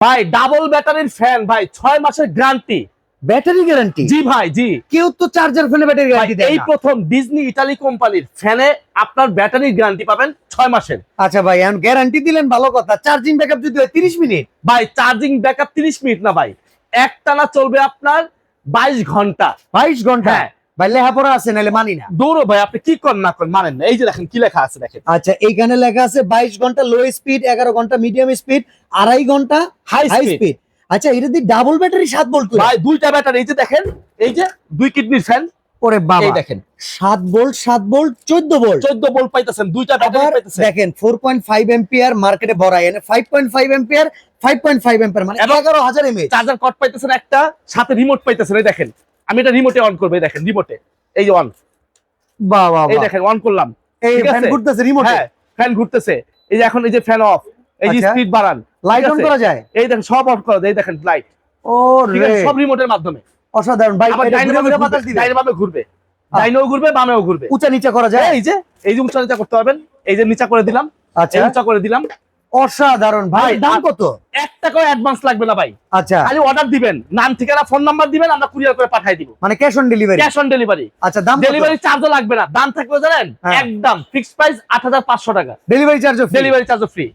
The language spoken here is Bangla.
ভাই ডাবল ব্যাটারির ফ্যান ভাই ছয় মাসের গ্যারান্টি ব্যাটারি গ্যারান্টি জি ভাই জি। কেউ তো চার্জার ফ্যানে ব্যাটারি গ্যারান্টি দেয় এই প্রথম ডিজনি ইটালি কোম্পানির ফ্যানে আপনার ব্যাটারির গ্যারান্টি পাবেন ছয় মাসের। আচ্ছা ভাই এখন গ্যারান্টি দিলেন ভালো কথা। চার্জিং ব্যাকআপ যদি হয় 30 মিনিট। ভাই চার্জিং ব্যাকআপ তিরিশ মিনিট না ভাই। একটানা চলবে আপনার বাইশ ঘণ্টা। 22 ঘণ্টা? হ্যাঁ। ভাই লেখাপড়া আছে নাহলে মানি না। দৌড়ো ভাই আপনি কি করেন না করেন মানেন না। এই যে দেখেন কি লেখা আছে দেখেন। আচ্ছা এইখানে লেখা আছে 22 ঘণ্টা লো স্পিড 11 ঘণ্টা মিডিয়াম স্পিড আড়াই ঘণ্টা হাই স্পিড আচ্ছা এটা দিয়ে ডাবল ব্যাটারি 7 ভোল্ট ভাই দুইটা ব্যাটারি এই যে দেখেন এই যে দুই কিডনির ফ্যান ওরে এই বাবা দেখেন। 7 ভোল্ট 7 ভোল্ট 14 ভোল্ট চোদ্দ বল পাইতেছেন দুইটা ব্যাটারি আবার দেখেন 4.5 এম্পিয়ার মার্কেটে ভরা এনে 5.5 এম্পিয়ার 5.5 এম্পিয়ার মানে এবং 11000 এমএএইচ চার্জার কট পাইতেছেন একটা সাথে রিমোট পাইতেছেন এই দেখেন। আমি এটা রিমোটে অন করব দেখেন রিমোটে এই যে অন বাহ বাহ এই দেখেন অন করলাম। এই ফ্যান ঘুরতেছে রিমোটে হ্যাঁ ফ্যান ঘুরতেছে। এই যে এখন এই যে ফ্যান অফ এই যে আচ্ছা। স্পিড বাড়ান লাইট অন করা যায়? এই দেখেন সব অন করা যায়, এই দেখেন লাইট ও সব রিমোটের মাধ্যমে। অসাধারণ। ভাই আবার এটা ডাইনে ঘুরে বামে ঘুরে ঘুরবে, ডাইনেও ঘুরবে বামেও ঘুরবে। উঁচা নিচা করা যায়? এই যে এই যে উঁচা নিচা করতে পারবেন। এই যে নিচা করে দিলাম। আচ্ছা। উঁচা করে দিলাম। অসাধারণ ভাই। দাম কত? এক টাকাও অ্যাডভান্স লাগবে না ভাই। আচ্ছা। খালি অর্ডার দিবেন নাম ঠিকানা ফোন নাম্বার দিবেন আমরা কুরিয়ার করে পাঠিয়ে দিব। মানে cash on delivery cash on delivery আচ্ছা দাম ডেলিভারি চার্জও লাগবে না দাম থাকবে জানেন? হ্যাঁ। একদম ফিক্সড প্রাইস আট হাজার পাঁচশো টাকা। ডেলিভারি চার্জ ডেলিভারি চার্জও ফ্রি